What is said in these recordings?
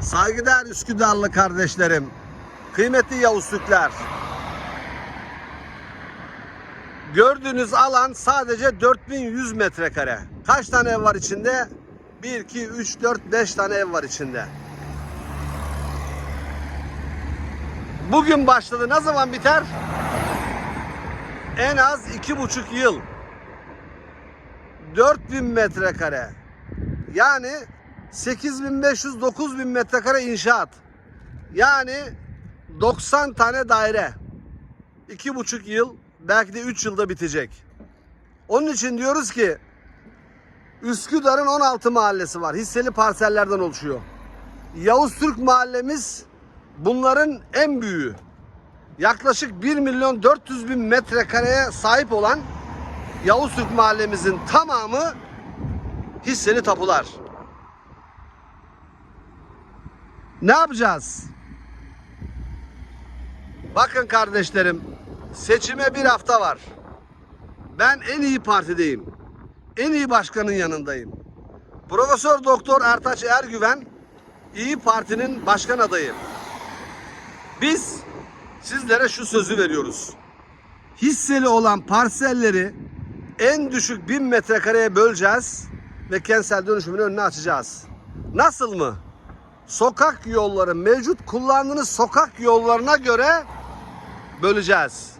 Saygıdeğer Üsküdarlı kardeşlerim, kıymetli Yavuz Türkler. Gördüğünüz alan sadece 4100 metrekare. Kaç tane ev var içinde? 1, 2, 3, 4, 5 tane ev var içinde. Bugün başladı. Ne zaman biter? En az iki buçuk yıl. 4000 metrekare. Yani 8500-9000 metrekare inşaat. Yani 90 tane daire. İki buçuk yıl belki de 3 yılda bitecek. Onun için diyoruz ki Üsküdar'ın 16 mahallesi var. Hisseli parsellerden oluşuyor. Yavuz Türk mahallemiz bunların en büyüğü. Yaklaşık 1 milyon 400 bin metrekareye sahip olan Yavuz Türk mahallemizin tamamı hisseli tapular. Ne yapacağız? Bakın kardeşlerim, seçime bir hafta var. Ben en iyi partideyim. En iyi başkanın yanındayım. Profesör Doktor Ertaç Ergüven İyi Parti'nin başkan adayı. Biz sizlere şu sözü veriyoruz. Hisseli olan parselleri en düşük 1000 metrekareye böleceğiz ve kentsel dönüşümün önünü açacağız. Nasıl mı? Sokak yolları mevcut kullandığınız sokak yollarına göre böleceğiz.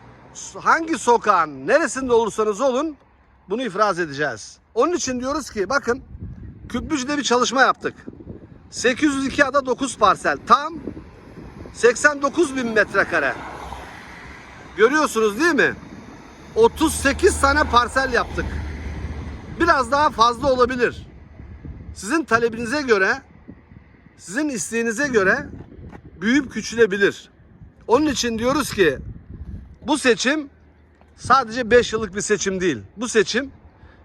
Hangi sokağın neresinde olursanız olun bunu ifraz edeceğiz. Onun için diyoruz ki bakın Küplücü'de bir çalışma yaptık. 802 ada 9 parsel tam 89 bin metrekare. Görüyorsunuz değil mi? 38 tane parsel yaptık. Biraz daha fazla olabilir. Sizin talebinize göre, sizin isteğinize göre büyüyüp küçülebilir. Onun için diyoruz ki bu seçim sadece 5 yıllık bir seçim değil. Bu seçim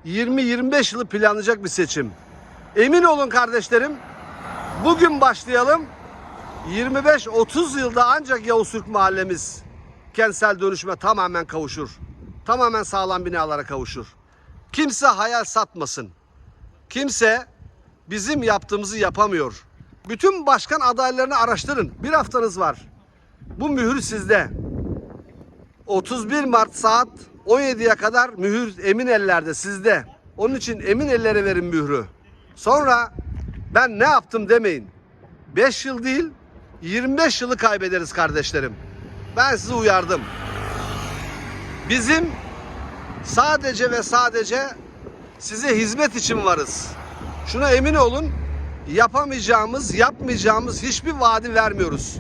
20-25 yılı planlayacak bir seçim. Emin olun kardeşlerim, bugün başlayalım. 25-30 yılda ancak Yavuz Türk mahallemiz kentsel dönüşüme tamamen kavuşur. Tamamen sağlam binalara kavuşur. Kimse hayal satmasın. Kimse bizim yaptığımızı yapamıyor. Bütün başkan adaylarını araştırın. Bir haftanız var. Bu mühür sizde. 31 Mart saat 17'ye kadar mühür emin ellerde sizde. Onun için emin ellere verin mührü. Sonra ben ne yaptım demeyin. 5 yıl değil 25 yılı kaybederiz kardeşlerim. Ben sizi uyardım. Bizim sadece ve sadece size hizmet için varız. Şuna emin olun yapamayacağımız, yapmayacağımız hiçbir vaadi vermiyoruz.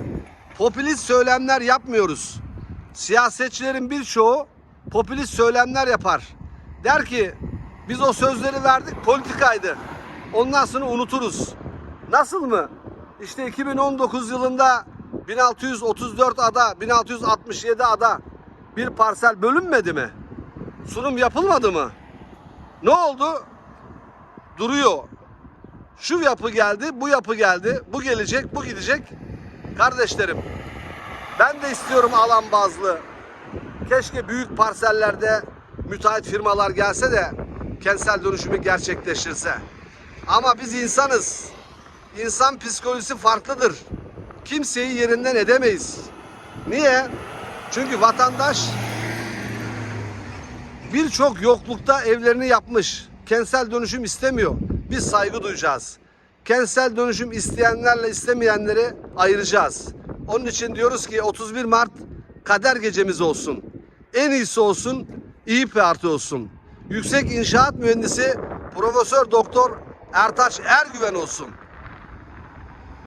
Popülist söylemler yapmıyoruz. Siyasetçilerin birçoğu popülist söylemler yapar. Der ki biz o sözleri verdik politikaydı. Ondan sonra unuturuz. Nasıl mı? İşte 2019 yılında 1634 ada, 1667 ada bir parsel bölünmedi mi? Sunum yapılmadı mı? Ne oldu? Duruyor. Şu yapı geldi, bu yapı geldi, bu gelecek, bu gidecek. Kardeşlerim, ben de istiyorum alan bazlı. Keşke büyük parsellerde müteahhit firmalar gelse de kentsel dönüşümü gerçekleştirse. Ama biz insanız. İnsan psikolojisi farklıdır. Kimseyi yerinden edemeyiz. Niye? Çünkü vatandaş birçok yoklukta evlerini yapmış. Kentsel dönüşüm istemiyor. Biz saygı duyacağız. Kentsel dönüşüm isteyenlerle istemeyenleri ayıracağız. Onun için diyoruz ki 31 Mart kader gecemiz olsun. En iyisi olsun, iyi parti olsun. Yüksek İnşaat Mühendisi Profesör Doktor Ertaç Ergüven olsun.